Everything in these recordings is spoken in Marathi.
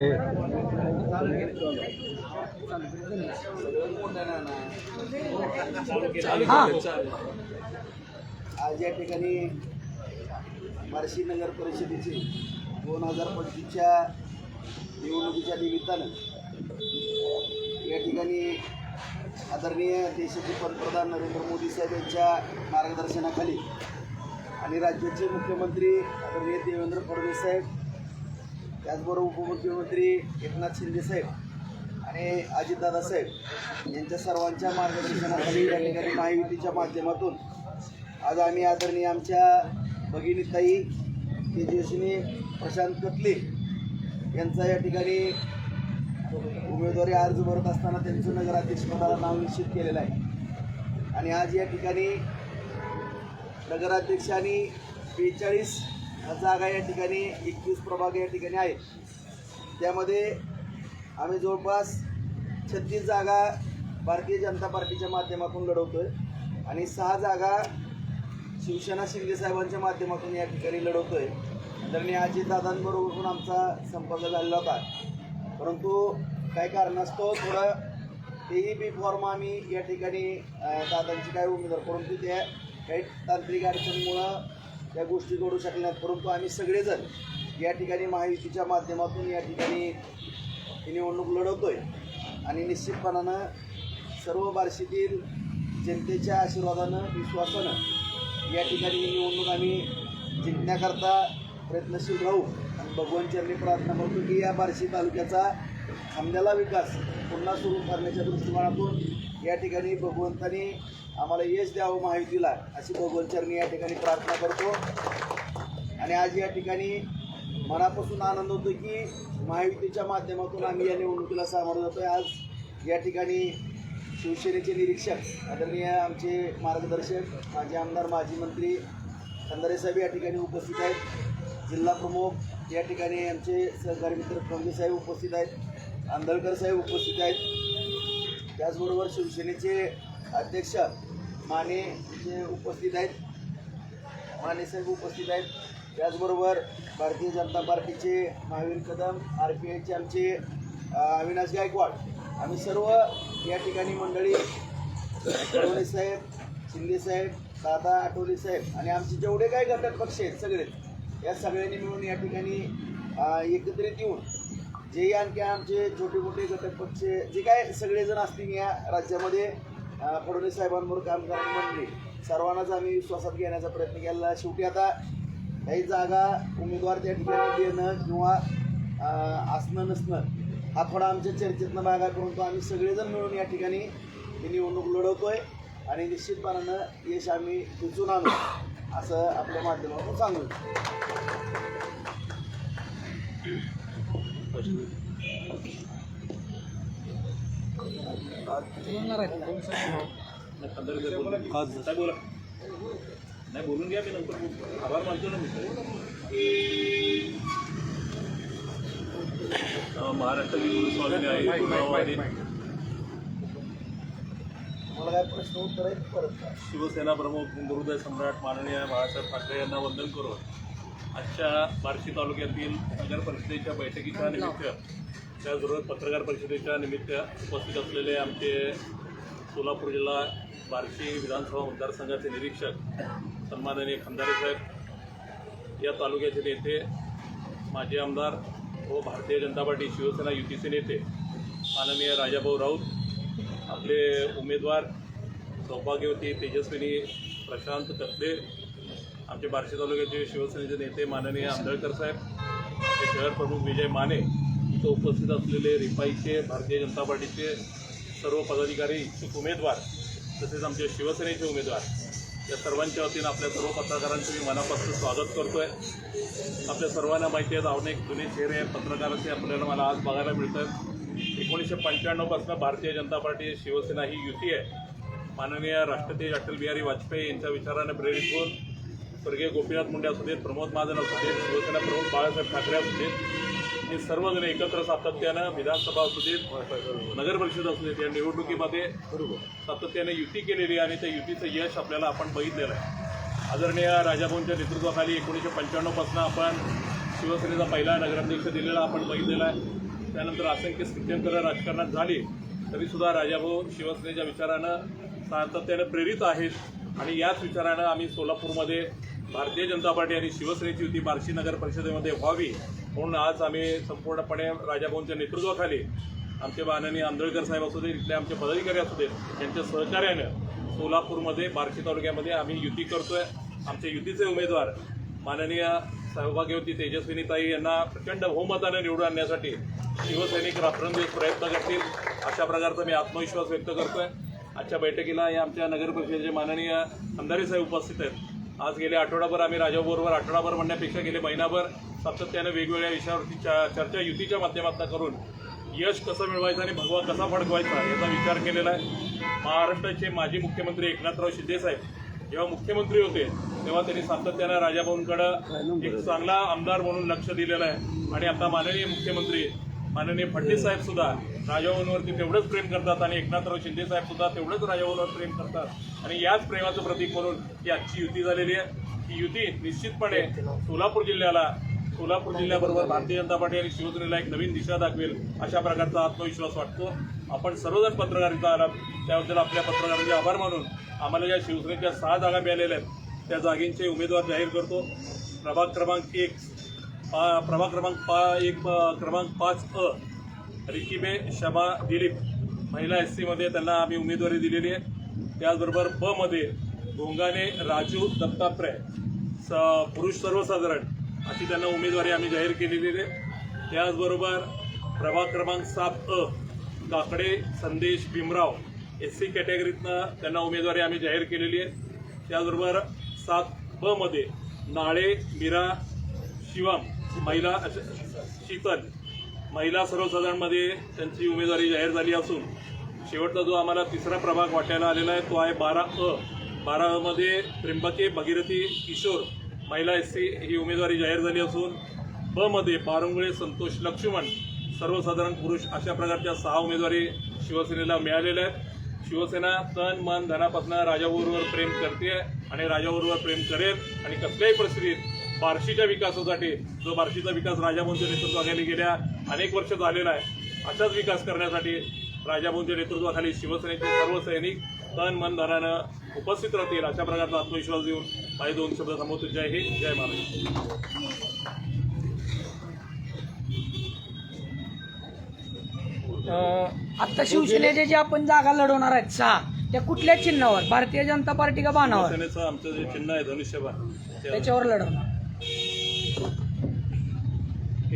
आज या ठिकाणी बार्शी नगर परिषदेचे दोन हजार पंचवीसच्या निवडणुकीच्या निमित्तानं या ठिकाणी आदरणीय देशाचे पंतप्रधान नरेंद्र मोदी साहेब यांच्या मार्गदर्शनाखाली आणि राज्याचे मुख्यमंत्री आदरणीय देवेंद्र फडणवीस साहेब त्याचबरोबर उपमुख्यमंत्री एकनाथ शिंदे साहेब आणि अजितदादा साहेब यांच्या सर्वांच्या मार्गदर्शनाखाली या ठिकाणी महायुतीच्या माध्यमातून आज आम्ही आदरणीय आमच्या भगिनीताई तेजस्विनी प्रशांत कटले यांचा या ठिकाणी उमेदवारी अर्ज भरत असताना त्यांचं नगराध्यक्षपदाला नाव निश्चित केलेलं आहे. आणि आज या ठिकाणी नगराध्यक्ष आणि बेचाळीस जागा या ठिकाणी एकवीस प्रभाग या ठिकाणी आहेत त्यामध्ये आम्ही जवळपास छत्तीस जागा भारतीय जनता पार्टीच्या माध्यमातून लढवतो आहे आणि सहा जागा शिवसेना शिंदेसाहेबांच्या माध्यमातून या ठिकाणी लढवतो आहे तर अजितदादांबरोबर पण आमचा संपर्क झालेला होता. परंतु काही कारणास्तव थोडं तेही बी फॉर्म आम्ही या ठिकाणी दादांची काय उमेदवार परंतु त्या काही तांत्रिक अडचणीमुळं त्या गोष्टी घडू शकल्या नाहीत. परंतु आम्ही सगळेजण या ठिकाणी महायुतीच्या माध्यमातून या ठिकाणी ही निवडणूक आहे आणि निश्चितपणानं सर्व बार्शीतील जनतेच्या आशीर्वादानं विश्वासानं या ठिकाणी ही निवडणूक आम्ही जिंकण्याकरता प्रयत्नशील राहू. आणि भगवान आम्ही प्रार्थना करतो की या बार्शी तालुक्याचा खांद्याला विकास पुन्हा सुरू करण्याच्या दृष्टिकोनातून या ठिकाणी भगवंतानी आम्हाला यश द्यावं महायुतीला अशी भगवान चरणी या ठिकाणी प्रार्थना करतो. आणि आज या ठिकाणी मनापासून आनंद होतो की महायुतीच्या माध्यमातून आम्ही या निवडणुकीला सामोरं जातो आहे आज या ठिकाणी शिवसेनेचे निरीक्षक आदरणीय आमचे मार्गदर्शक माजी आमदार माजी मंत्री खंदारे साहेब या ठिकाणी उपस्थित आहेत. जिल्हा प्रमुख या ठिकाणी आमचे सहकारी मित्र कंगे साहेब उपस्थित आहेत. आंधळकर साहेब उपस्थित आहेत. त्याचबरोबर शिवसेनेचे अध्यक्ष माने जे उपस्थित आहेत माने साहेब उपस्थित आहेत. त्याचबरोबर भारतीय जनता पार्टीचे महावीर कदम आर पी आयचे आमचे अविनाश गायकवाड आम्ही सर्व या ठिकाणी मंडळी आठवले साहेब शिंदे साहेब दादा आठवले साहेब आणि आमचे जेवढे काही घटक पक्ष आहेत सगळे या सगळ्यांनी मिळून या ठिकाणी एकत्रित येऊन जे आणखी आमचे छोटे मोठे घटक पक्ष जे काय सगळेजण असतील या राज्यामध्ये फडणवीस साहेबांवर काम करणारी मंडळी सर्वांनाच आम्ही विश्वासात घेण्याचा प्रयत्न केला शेवटी आता काही जागा उमेदवार त्या ठिकाणी देणं किंवा असणं नसणं हा थोडा आमच्या चर्चेतनं भागा करून तो आम्ही सगळेजण मिळून या ठिकाणी ही निवडणूक लढवतोय आणि निश्चितपणानं यश आम्ही दिसून आणू असं आपल्या माध्यमातून सांगू. बोला? नाही बोलून घ्या मी नंतर. आभार मानतो ना मी. महाराष्ट्राची आहे गुरुवारी शिवसेना प्रमुख हिंदुहृदय सम्राट माननीय बाळासाहेब ठाकरे यांना वंदन करून आजच्या बार्शी तालुक्यातील नगर परिषदेच्या बैठकीच्या निमित्त त्याचबरोबर पत्रकार परिषदेच्या निमित्त उपस्थित असलेले आमचे सोलापूर जिल्हा बार्शी विधानसभा मतदारसंघाचे निरीक्षक सन्माननीय खंदारे साहेब या तालुक्याचे नेते माजी आमदार व भारतीय जनता पार्टी शिवसेना युतीचे नेते माननीय राजाभाऊ राऊत आपले उमेदवार सौभाग्यवती तेजस्विनी प्रशांत कत्ले आमचे बार्शी तालुक्याचे शिवसेनेचे नेते माननीय आंबेडकर साहेब शहर प्रमुख विजय माने इथं उपस्थित असलेले रिपाईचे भारतीय जनता पार्टीचे सर्व पदाधिकारी इच्छुक उमेदवार तसेच आमचे शिवसेनेचे उमेदवार या सर्वांच्या वतीनं आपल्या सर्व पत्रकारांचं मी मनापासून स्वागत करतो आहे आपल्या सर्वांना माहिती आहे अनेक जुने चेहरे पत्रकाराचे आपल्याला मला आज बघायला मिळतात. एकोणीसशे पंच्याण्णवपासून भारतीय जनता पार्टी शिवसेना ही युती आहे. माननीय राष्ट्रपती अटल बिहारी वाजपेयी यांच्या विचाराने प्रेरित होऊन स्वर्गीय गोपीनाथ मुंडे असू देत प्रमोद महाजन असू देत शिवसेना प्रमुख बाळासाहेब ठाकरे असू देत हे सर्वजण एकत्र सातत्यानं विधानसभा असू देत नगर परिषद असू देत या निवडणुकीमध्ये सातत्याने युती केलेली आहे आणि त्या युतीचं यश आपल्याला आपण बघितलेलं आहे. आदरणीय राजाभाऊंच्या नेतृत्वाखाली एकोणीसशे पंच्याण्णवपासून आपण शिवसेनेचा पहिला नगराध्यक्ष दिलेला आपण बघितलेला आहे. त्यानंतर असंख्य स्थित्यंतरं राजकारणात झाली तरीसुद्धा राजाभाऊ शिवसेनेच्या विचारानं सातत्यानं प्रेरित आहेत आणि याच विचारानं आम्ही सोलापूरमध्ये भारतीय जनता पार्टी आणि शिवसेनेची युती बार्शी नगर परिषदेमध्ये व्हावी म्हणून आज आम्ही संपूर्णपणे राजाभाऊंच्या नेतृत्वाखाली आमचे माननीय आंदळकर साहेब असू दे इथले आमचे पदाधिकारी असू दे त्यांच्या सहकार्यानं सोलापूरमध्ये बार्शी तालुक्यामध्ये आम्ही युती करतोय. आमचे युतीचे उमेदवार माननीय सौभाग्यवती तेजस्विनीताई यांना प्रचंड बहुमताने निवडून आणण्यासाठी शिवसैनिक रात्रंदिवस प्रयत्न करतील अशा प्रकारचा मी आत्मविश्वास व्यक्त करतोय. आजच्या बैठकीला या आमच्या नगर परिषदेचे माननीय अंधारी साहेब उपस्थित आहेत. आज गेले आठवडाभर आम्ही राजाबरोबर आठवडाभर म्हणण्यापेक्षा गेले महिनाभर सातत्यानं वेगवेगळ्या विषयावरती चर्चा युतीच्या माध्यमातून करून यश कसं मिळवायचं आणि भगवा कसा फडकवायचा याचा विचार केलेला आहे. महाराष्ट्राचे माजी मुख्यमंत्री एकनाथराव शिंदेसाहेब जेव्हा मुख्यमंत्री होते तेव्हा त्यांनी सातत्यानं राजाभाऊंकडं एक चांगला आमदार म्हणून लक्ष दिलेलं आहे. आणि आता माननीय मुख्यमंत्री माननीय फडणवीस साहेब सुद्धा राजाभाऊंवरती तेवढंच प्रेम करतात आणि एकनाथराव शिंदे साहेब सुद्धा तेवढंच राजाभाऊंवर प्रेम करतात. आणि याच प्रेमाचं प्रतीक म्हणून ही आजची युती झालेली आहे. ही युती निश्चितपणे सोलापूर जिल्ह्याला सोलापूर जिल्ह्याबरोबर भारतीय जनता पार्टी आणि शिवसेनेला एक नवीन दिशा दाखवेल अशा प्रकारचा आत्मविश्वास वाटतो. आपण सर्वजण पत्रकारिता आलात. त्याबद्दल आपल्या पत्रकारांचे आभार मानून आम्हाला ज्या शिवसेनेच्या सहा जागा मिळालेल्या आहेत. त्या जागेंचे उमेदवार जाहीर करतो. प्रभाग क्रमांक एक पा प्रभाग क्रमांक पा एक क्रमांक पाच अ रिकीबे शमा दिलीप. महिला एस सीमध्ये त्यांना आम्ही उमेदवारी दिलेली आहे. त्याचबरोबर ब मध्ये गोंगाने राजू दत्तात्रय स पुरुष सर्वसाधारण अशी त्यांना उमेदवारी आम्ही जाहीर केलेली आहे. त्याचबरोबर प्रभाग क्रमांक सात अ काकडे संदेश भीमराव एस सी कॅटेगरीतनं त्यांना उमेदवारी आम्ही जाहीर केलेली आहे. त्याचबरोबर सात ब मध्ये नाळे मीरा शिवम महिला शीतल महिला सर्वसाधारणमध्ये त्यांची उमेदवारी जाहीर झाली असून शेवटचा जो आम्हाला तिसरा प्रभाग वाटायला आलेला आहे तो आहे बारा अ. बारा अमध्ये त्र्यंबके भगीरथी किशोर महिला एस सी ही उमेदवारी जाहीर झाली असून ब मध्ये पारंगुळे संतोष लक्ष्मण सर्वसाधारण पुरुष अशा प्रकारच्या सहा उमेदवारी शिवसेनेला मिळालेल्या आहेत. शिवसेना तन मन धनापासून राजाबरोबर प्रेम करते आणि राजाबरोबर प्रेम करेल आणि कसल्याही परिस्थितीत बार्शीच्या विकासासाठी जो बार्शीचा विकास राजाभाऊंच्या नेतृत्वाखाली गेल्या अनेक वर्ष झालेला आहे असाच विकास करण्यासाठी राजाभाऊंच्या नेतृत्वाखाली शिवसेनेचे सर्व सैनिक तन मन धनानं उपस्थित राहतील अशा प्रकारचा आत्मविश्वास देऊन माझे दोन शब्द थांबवतो. जय हिंद जय महाराष्ट्र. आता शिवसेनेचे जे आपण जागा लढवणार आहेत सहा त्या कुठल्या चिन्हावर? भारतीय जनता पार्टी का बाणावर? आमचं जे चिन्ह आहे धनुष्यबाण त्या- त्याच्यावर लढवणार.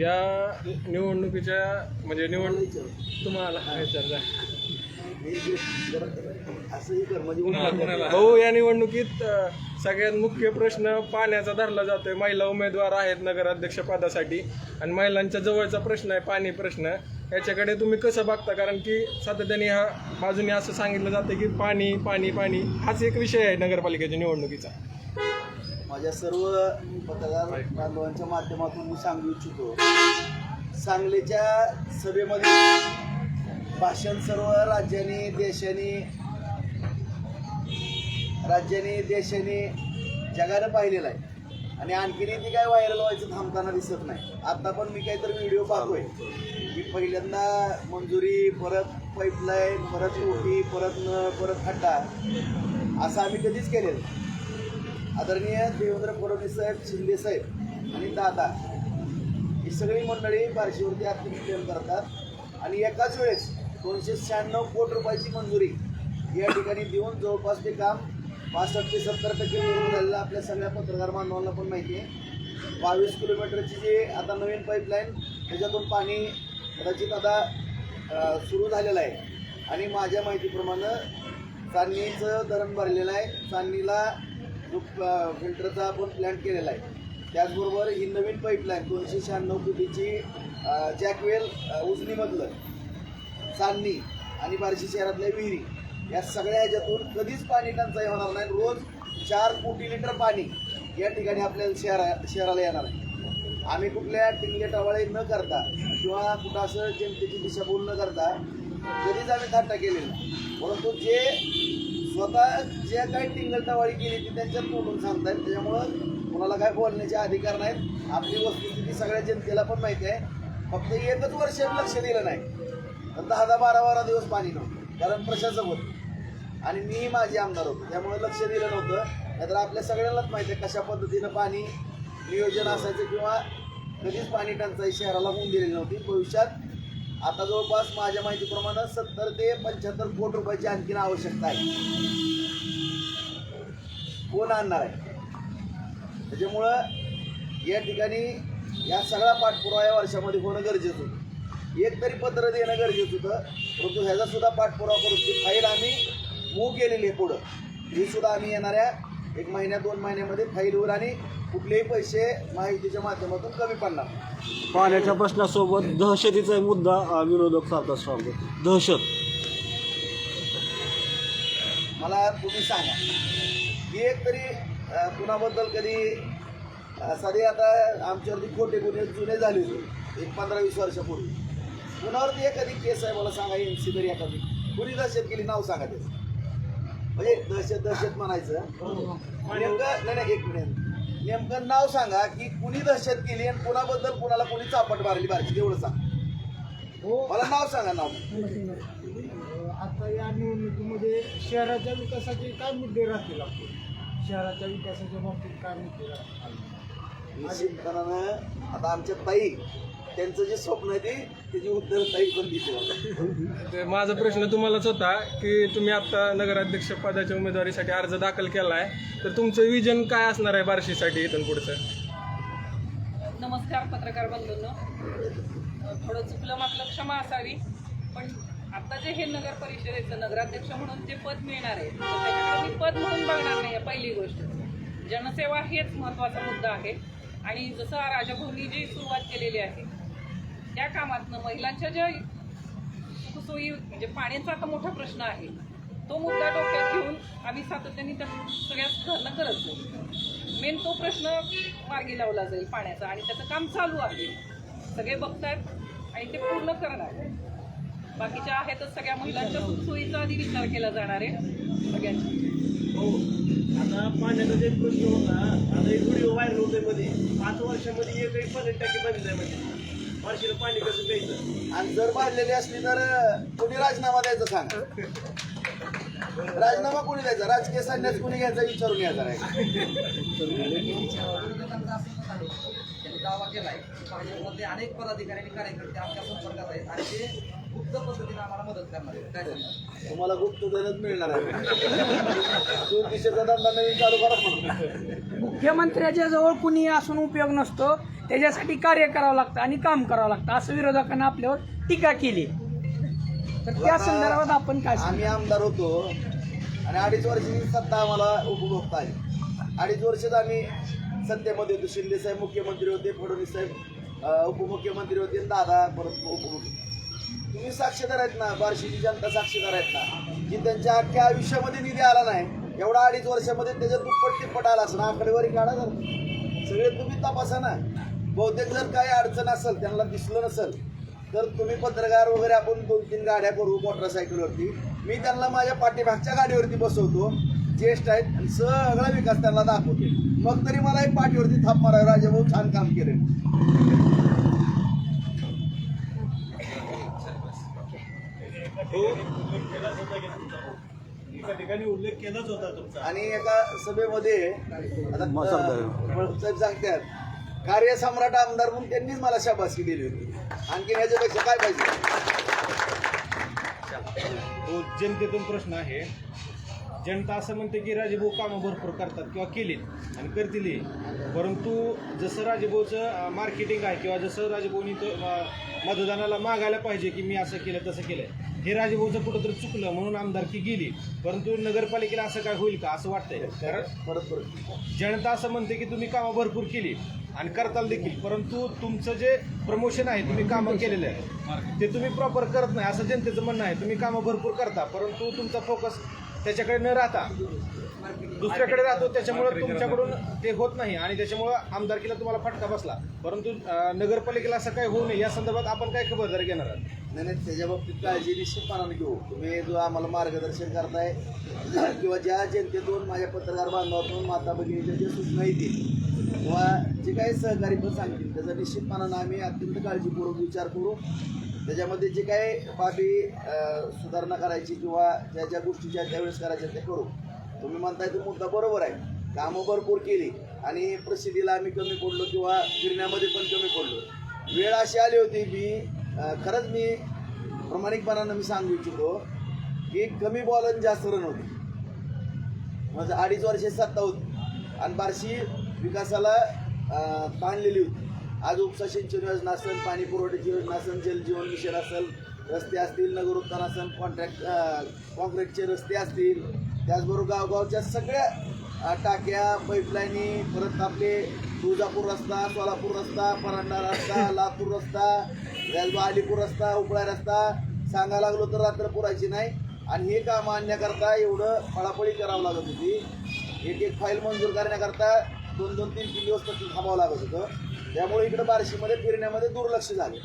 या निवडणुकीच्या म्हणजे निवडणूक तुम्हाला विचारता. भाऊ या निवडणुकीत सगळ्यात मुख्य प्रश्न पाण्याचा धरला जातोय. महिला उमेदवार आहेत नगराध्यक्ष पदासाठी. आणि महिलांच्या जवळचा प्रश्न आहे पाणी प्रश्न. याच्याकडे तुम्ही कसं बघता? कारण की सातत्याने ह्या बाजूने असं सांगितलं जातं की पाणी पाणी पाणी हाच एक विषय आहे नगरपालिकेच्या निवडणुकीचा. माझ्या सर्व पत्रकार बांधवांच्या माध्यमातून मी सांगू इच्छितो. सांगलीच्या सभेमध्ये भाषण सर्व राज्याने देशाने राज्याने देशाने जगानं पाहिलेलं आहे. आणि आणखीनही ती काय व्हायरल व्हायचं थांबताना दिसत नाही. आता पण मी काहीतरी व्हिडिओ पाहतोय. मी पहिल्यांदा मंजुरी परत पाईपलाईन परत ओटी परत न परत खड्डा असं आम्ही कधीच केलेलं आदरणीय देवेंद्र फडणवीस साहेब शिंदे साहेब आणि दादा ही सगळी मंडळी बार्शीवरती आर्थिक करतात. आणि एकाच वेळेस दोनशे शहाण्णव कोटी रुपयाची मंजुरी या ठिकाणी देऊन जवळपास ते काम पासष्ट ते सत्तर टक्के पूर्ण झालेलं आपल्या सगळ्या पत्रकार बांधवांना पण माहिती आहे. बावीस किलोमीटरची जी आता नवीन पाईपलाईन त्याच्यातून पाणी कदाचित आता सुरू झालेलं आहे. आणि माझ्या माहितीप्रमाणे चांदणीचं धरण भरलेलं आहे. चांदणीला जो फिल्टरचा आपण प्लॅन केलेला आहे. त्याचबरोबर ही नवीन पाईपलाईन दोनशे शहाण्णव कोटीची जॅकवेल उजनीमधलं चांदणी आणि बार्शी शहरातल्या विहिरी या सगळ्या ह्याच्यातून कधीच पाणी टंचाई होणार नाही. रोज चार कोटी लिटर पाणी या ठिकाणी आपल्याला शहरा शहराला येणार आहे. आम्ही कुठल्या टिंगले टवाळे न करता किंवा कुठं असं जनतेची दिशाभूल न करता कधीच आम्ही थाटा केलेला परंतु जे स्वतः जे काही टिंगलटवाळी केली ती त्यांच्यात तोडून सांगतायत. त्याच्यामुळं कोणाला काय बोलण्याचे अधिकार नाहीत. आपली वस्तुस्थिती सगळ्या जनतेला पण माहिती आहे. फक्त एकच वर्ष लक्ष दिलं नाही. तर दहा दहा बारा बारा दिवस पाणी नव्हतं. कारण प्रशासक होतं. आणि मी माझे आमदार होतो. त्यामुळे लक्ष दिलं नव्हतं. नाहीतर आपल्या सगळ्यांनाच माहिती आहे कशा पद्धतीनं पाणी नियोजन असायचं किंवा कधीच पाणी टंचाई शहराला होऊन दिलेली नव्हती. भविष्यात आता जवळपास माझ्या माहितीप्रमाणे सत्तर ते पंच्याहत्तर कोटी रुपयाची आणखीन आवश्यकता आहे. कोण आणणार आहे? त्याच्यामुळं या ठिकाणी या सगळा पाठपुरावा या वर्षामध्ये होणं गरजेचं होतं. एक तरी पत्र देणं गरजेचं होतं परंतु ह्याचा सुद्धा पाठपुरावा करून ती फाईल आम्ही मूव केलेली आहे पुढं. ही सुद्धा आम्ही येणाऱ्या एक महिन्या दोन महिन्यामध्ये फाईलवर आणि कुठलेही पैसे माहितीच्या माध्यमातून कमी पडणार. पाण्याच्या प्रश्नासोबत दहशतीचा एक मुद्दा अ, विरोधक साधतात स्ट्रॉंग दहशत. मला तुम्ही सांगा की एक तरी अ, कुणाबद्दल कधी अ, साधी आता आमच्यावरती खोटे गुन्हे जुने झाले होते एक पंधरा वीस वर्षापूर्वी. कुणावरती एखादी केस आहे मला सांगा एम सी तरी एखादी. कुणी दहशत केली नाव सांगा त्याचं. म्हणजे दहशत दहशत म्हणायचं. नेमकं नाही नाही एक मिनिट. नेमकं नाव सांगा की कुणी दहशत केली आणि कुणाबद्दल कुणाला कोणी चापट मारली? बारची तेवढं सांग. मला नाव सांगा नाव. आता या निवडणुकीमध्ये शहराच्या विकासाचे काय मुद्दे राहतील आपले? शहराच्या विकासाच्या बाबतीत काय मुद्दे राहतील? निश्चितपणानं आता आमच्या ताई त्यांचं जे स्वप्न आहे ते त्याची उत्तर ताई पण दिली ते माझा प्रश्न तुम्हालाच होता की तुम्ही आता नगराध्यक्ष पदाच्या उमेदवारीसाठी अर्ज दाखल केला आहे तर तुमचं विजन काय असणार आहे बार्शीसाठी इथून पुढचं? नमस्कार पत्रकार बंधूंनो. थोडं चुकलं मागलं क्षमा असावी. पण आता जे हे नगर परिषदेचं नगराध्यक्ष म्हणून जे पद मिळणार आहे त्याच्याकडे मी पद म्हणून बघणार नाही पहिली गोष्ट. जनसेवा हेच महत्त्वाचा मुद्दा आहे. आणि जसं राजभवनी जी सुरुवात केलेली आहे त्या कामातनं महिलांच्या ज्या सुखसोयी म्हणजे पाण्याचा आता मोठा प्रश्न आहे तो मुद्दा डोक्यात घेऊन आम्ही सातत्याने त्या सगळ्या सुधारणा करत जाऊ मेन तो प्रश्न मार्गी लावला जाईल पाण्याचा आणि त्याचं काम चालू आहे. सगळे बघतायत आणि ते पूर्ण करणार. बाकीच्या आहेतच सगळ्या महिलांच्या सुखसोयीचा आधी विचार केला जाणार आहे. सगळ्यांच्या. हो. आता पाण्याचा जे प्रश्न होता आता एक व्हिडिओ व्हायरल होतोयमध्ये. पाच वर्षामध्ये एकही पाणी टाकी बंद आहे म्हणजे बार्शीला पाणी कसं प्यायचं? आणि जर बांधलेली असली तर कोणी राजीनामा द्यायचा सांगा? राजीनामा कोणी द्यायचा? राजकीय संन्यास कोणी घ्यायचा विचारून घ्यायचा नाही. त्यांनी दावा केलाय भाजपमधले अनेक पदाधिकारी आणि कार्यकर्ते आमच्या संपर्कात आहेत. आणि ते गुप्त पद्धतीने आम्हाला मदत करणार आहेत काय सांगणार तुम्हाला गुप्त धनच मिळणार आहे. दोन दिशेचा धंदा नवीन चालू करा म्हणून. मुख्यमंत्र्याच्या जवळ कुणी असून उपयोग नसतो त्याच्यासाठी कार्य करावं लागतं आणि काम करावं लागतं. असं विरोधकांना आपल्यावर टीका केली. तर त्या संदर्भात आपण काय आम्ही सांगू? आमदार होतो आणि अडीच वर्षाची सत्ता आम्हाला उपभोगता आली. अडीच वर्षात आम्ही सत्तेमध्ये होतो. शिंदे साहेब मुख्यमंत्री होते फडणवीस साहेब अं, उपमुख्यमंत्री होते दादा परत उपमुख्य तुम्ही साक्षीदार आहेत ना बार्शीची जनता साक्षीदार आहेत ना की त्यांच्या अख्ख्या आयुष्यामध्ये निधी आला नाही एवढा अडीच वर्षामध्ये त्याच्या दुप्पट तिप्पट आला असं आकडेवारी काढा जर. सगळे तुम्ही तपासा ना. बहुतेक जर काही अडचण असेल त्यांना दिसलं नसेल तर तुम्ही पत्रकार वगैरे आपण दोन तीन गाड्या करू मोटरसायकलवरती. मी त्यांना माझ्या पाठीमागच्या गाडीवरती बसवतो ज्येष्ठ आहेत आणि सगळा विकास त्यांना दाखवतो. मग तरी मला एक पाठीवरती थाप मारावी राजाभाऊ छान काम केले. एका ठिकाणी उल्लेख केलाच होता तुमचा. आणि एका सभेमध्ये आता अं, साहेब सांगतात कार्यसम्राट आमदार म्हणून त्यांनीच मला शाबासकी दिली होती. आणखी ह्याच्यापेक्षा काय पाहिजे? तो जनतेतून प्रश्न आहे. जनता असं म्हणते की राजेभाऊ कामं भरपूर करतात किंवा केलीत आणि करतीलही परंतु जसं राजेभाऊचं मार्केटिंग आहे किंवा जसं राजेभाऊनी तो मतदानाला मागायला पाहिजे की मी असं केलं तसं केलं हे राजेभाऊचं कुठंतरी चुकलं म्हणून आमदारकी गेली. परंतु नगरपालिकेला असं काय होईल का? असं वाटतंय. कारण परत जनता असं म्हणते की तुम्ही कामं भरपूर केली आणि करताल देखील. परंतु तुमचं जे प्रमोशन आहे तुम्ही कामं केलेलं आहे ते तुम्ही प्रॉपर करत नाही असं जनतेचं म्हणणं आहे तुम्ही कामं भरपूर करता. परंतु तुमचा फोकस त्याच्याकडे न राहता दुसऱ्याकडे राहतो त्याच्यामुळे तुमच्याकडून ते होत नाही आणि त्याच्यामुळं आमदारकीला तुम्हाला फटका बसला. परंतु नगरपालिकेला असं काही होऊ नये या संदर्भात आपण काय खबरदारी घेणार आहात? नाही नाही त्याच्या बाबतीत काळजी निश्चितपणाने घेऊ. तुम्ही जो आम्हाला मार्गदर्शन करताय किंवा ज्या जनतेतून माझ्या पत्रकार बांधवातून माता भगिनीच्या ज्या सूचना येतील किंवा जे काही सहकारी पण सांगतील त्याचा निश्चितपणानं आम्ही अत्यंत काळजीपूर्वक विचार करू. त्याच्यामध्ये जे काही बाबी सुधारणा करायची किंवा ज्या ज्या गोष्टी ज्या त्यावेळेस करायच्या त्या करू. तुम्ही म्हणताय तो मुद्दा बरोबर आहे. कामं भरपूर केली आणि प्रसिद्धीला आम्ही कमी पडलो किंवा फिरण्यामध्ये पण कमी पडलो. वेळ अशी आली होती मी खरंच मी प्रामाणिकपणानं मी सांगू इच्छितो की कमी बॉल आणि जास्त रन होते. म्हणजे अडीच वर्षे सत्ता होती. आणि बारशी विकासाला ताणलेली होती. आज उपसा सिंचन योजना असेल पाणी पुरवठ्याची योजना असेल जलजीवन मिशन असेल रस्ते असतील नगर उत्थान असेल कॉन्ट्रॅक्ट कॉन्क्रीटचे रस्ते असतील त्याचबरोबर गावगावच्या सगळ्या टाक्या पाईपलाईनी परत आपले तुळजापूर रस्ता सोलापूर रस्ता परांडा रस्ता लातूर रस्ता त्याचबरोबर अलीपूर रस्ता उपळा रस्ता सांगायला लागलो तर रात्र पुरायची नाही. आणि हे काम आणण्याकरता एवढं पळापळी करावं लागत होती. एक एक फाईल मंजूर करण्याकरता दोन दोन तीन तीन दिवस तसं थांबावं लागत होतं. त्यामुळे इकडं बार्शीमध्ये फिरण्यामध्ये दुर्लक्ष झाले.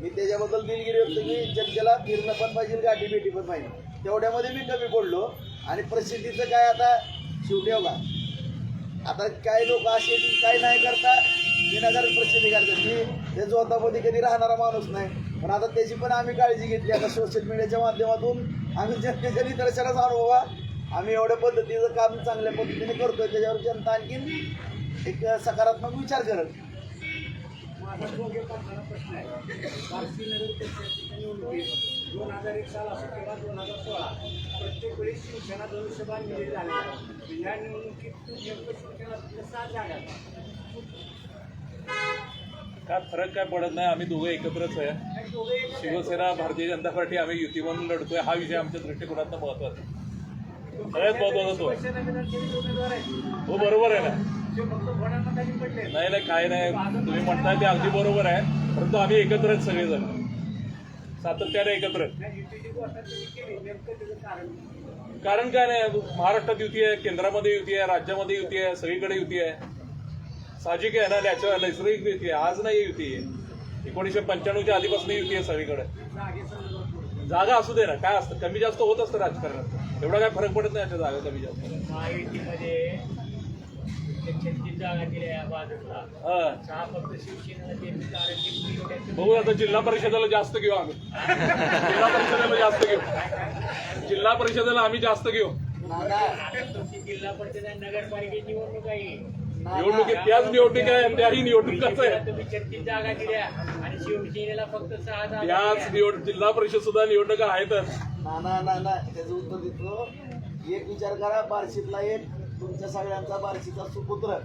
मी त्याच्याबद्दल दिलगिरी होतो की जनतेला फिरणं पण पाहिजे गाठी भेटी पण पाहिजे. तेवढ्यामध्ये मी कमी पडलो आणि प्रसिद्धीचं काय आता शेवटी हो का? आता काही लोक असे आहेत की काही नाही करता विनाकारण प्रसिद्धी करतात की त्या जोतामध्ये कधी राहणारा माणूस नाही. पण आता त्याची पण आम्ही काळजी घेतली. आता सोशल मीडियाच्या माध्यमातून आम्ही जनतेच्या निदर्शनास आणू बाबा. आम्ही एवढ्या पद्धतीचं काम चांगल्या पद्धतीने करतोय. त्याच्यावर जनता आणखीन एक सकारात्मक विचार करत. दोन हजार एक साल असो किंवा दोन हजार सोळा प्रत्येक वेळी शिवसेना धनुष्यबाण या निवडणुकीत नेमकं शिवसेना काय फरक काय पडत नाही? आम्ही दोघं एकत्रच आहे. शिवसेना भारतीय जनता पार्टी आम्ही युती म्हणून लढतोय. हा विषय आमच्या दृष्टिकोनातनं महत्त्वाचा आहे. सगळ्यात महत्त्वाचा तो. आहे. हो बरोबर आहे ना? नाही नाही काय नाही. तुम्ही म्हणताय ते अगदी बरोबर आहे. परंतु आम्ही एकत्रच सगळेजण. सातत्याने एकत्र कारण काय? नाही महाराष्ट्रात युती आहे केंद्रामध्ये युती आहे राज्यामध्ये युती आहे सगळीकडे युती आहे. साहजिक आहे ना नॅचरल नैसर्गिक युती आहे. आज नाही युती आहे. एकोणीसशे पंच्याण्णवच्या आधीपासून युती आहे सगळीकडे. जागा असू दे ना काय असतं? कमी जास्त होत असतं राजकारणात. एवढा काय फरक पडत नाही जागा कमी जास्त. बघू आता जिल्हा परिषदेला जास्त घेऊ आम्ही. जिल्हा परिषदेला जास्त घेऊ. जिल्हा परिषदेला आम्ही जास्त घेऊ. जिल्हा परिषद आणि नगरपालिकेची निवडणूक आहे. निवडणुकीत त्याच निवडणूक आहे त्याही निवडणुकाच आहे? जागा दिल्या आणि शिवसेनेला फक्त त्याच. निवड जिल्हा परिषद सुद्धा निवडणुका आहेतच ना ना ना ना त्याचं उत्तर देतो. एक विचार करा बार्शीतला एक तुमच्या सगळ्यांचा बार्शीचा सुपुत्र.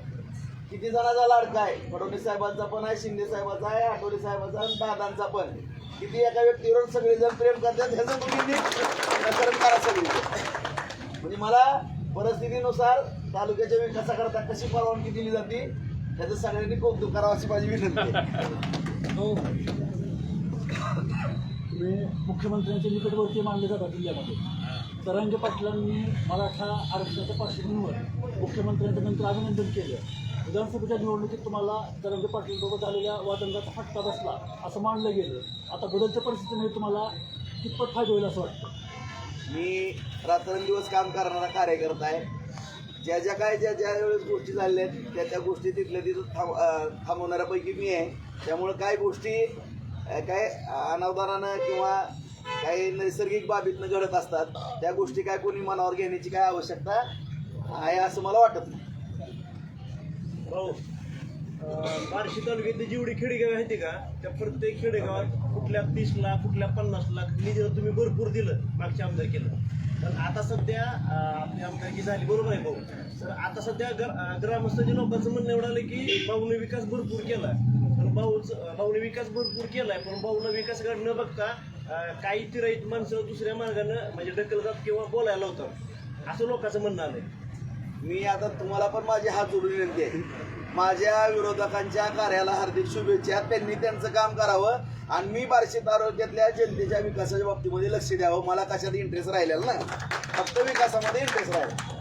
किती जणांचा लाडका आहे? फडणवीस साहेबांचा पण आहे शिंदे साहेबांचा आहे आठवले साहेबांचा आणि दादांचा पण किती एका व्यक्तीवर सगळेजण प्रेम करतात ह्याचं तुम्ही प्रकरण करा सगळी म्हणजे मला परिस्थितीनुसार तालुक्याच्या विकासाकरता कशी परवानगी दिली जाते त्याचं सगळ्यांनी कौतुक करावं अशी माझी विनंती आहे. हो. तुम्ही मुख्यमंत्र्यांच्या निकटवर्ती मानले जातात जिल्ह्यामध्ये. तरंगे पाटलांनी मराठा आरक्षणाच्या पार्श्वभूमीवर मुख्यमंत्र्यांच्या नंतर अभिनंदन केलं. विधानसभेच्या निवडणुकीत तुम्हाला तरंगे पाटलांसोबत झालेल्या वादंगाचा फटका बसला असं मानलं गेलं. आता बदलच्या परिस्थितीमध्ये तुम्हाला कितपत फायदा होईल असं वाटतं? मी रात्रंदिवस काम करणारा कार्यकर्ता आहे. ज्या ज्या काय ज्या ज्या वेळेस गोष्टी झालेल्या आहेत त्या त्या गोष्टी तिथल्या तिथं थांब थांबवणाऱ्यापैकी मी आहे. त्यामुळं काय गोष्टी काय अनावधानानं किंवा काही नैसर्गिक बाबीतनं घडत असतात त्या गोष्टी काय कोणी मनावर घेण्याची काय आवश्यकता आहे असं मला वाटत नाही. भाऊ अं, बार्शी तालुक्यातली जेवढी खेडेगाव आहेत का त्या प्रत्येक खेडेगावात कुठल्या तीस लाख कुठल्या पन्नास लाख निधी तुम्ही भरपूर दिलं मागच्या आमदार केलं पण आता सध्या अं, आपली आमदारकी झाली बरोबर आहे भाऊ. तर आता सध्या ग्र- अं, ग्रामस्थांच्या लोकांचं म्हणणं एवढं आलं की भाऊने विकास भरपूर केला. पण भाऊच भाऊने विकास भरपूर केलाय पण भाऊनं घड न बघता काही तिराईत माणसं दुसऱ्या मार्गानं म्हणजे ढकलतात किंवा बोलायला होतं असं लोकांचं म्हणणं आलंय. मी आता तुम्हाला पण माझी हात जोडून विनंती आहे. माझ्या विरोधकांच्या कार्याला हार्दिक शुभेच्छा. त्यांनी त्यांचं काम करावं आणि मी बार्शी तालुक्यातल्या जनतेच्या विकासाच्या बाबतीमध्ये लक्ष द्यावं. मला कशात इंटरेस्ट राहिलेला ना फक्त विकासामध्ये इंटरेस्ट राहिला.